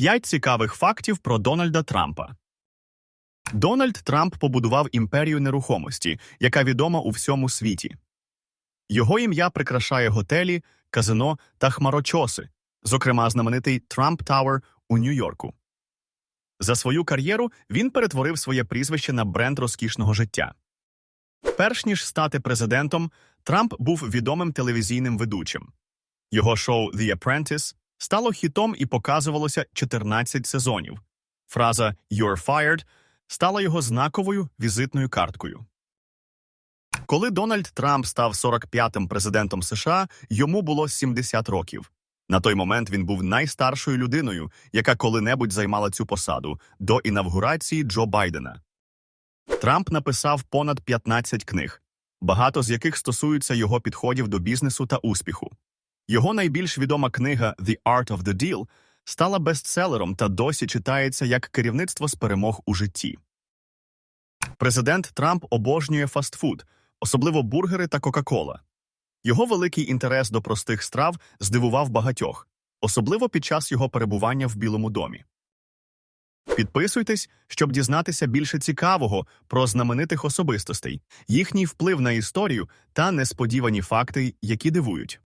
П'ять цікавих фактів про Дональда Трампа. Дональд Трамп побудував імперію нерухомості, яка відома у всьому світі. Його ім'я прикрашає готелі, казино та хмарочоси, зокрема знаменитий Трамп Тауер у Нью-Йорку. За свою кар'єру він перетворив своє прізвище на бренд розкішного життя. Перш ніж стати президентом, Трамп був відомим телевізійним ведучим. Його шоу The Apprentice стало хітом і показувалося 14 сезонів. Фраза «You're fired» стала його знаковою візитною карткою. Коли Дональд Трамп став 45-м президентом США, йому було 70 років. На той момент він був найстаршою людиною, яка коли-небудь займала цю посаду до інавгурації Джо Байдена. Трамп написав понад 15 книг, багато з яких стосуються його підходів до бізнесу та успіху. Його найбільш відома книга «The Art of the Deal» стала бестселером та досі читається як керівництво з перемог у житті. Президент Трамп обожнює фастфуд, особливо бургери та Кока-Кола. Його великий інтерес до простих страв здивував багатьох, особливо під час його перебування в Білому домі. Підписуйтесь, щоб дізнатися більше цікавого про знаменитих особистостей, їхній вплив на історію та несподівані факти, які дивують.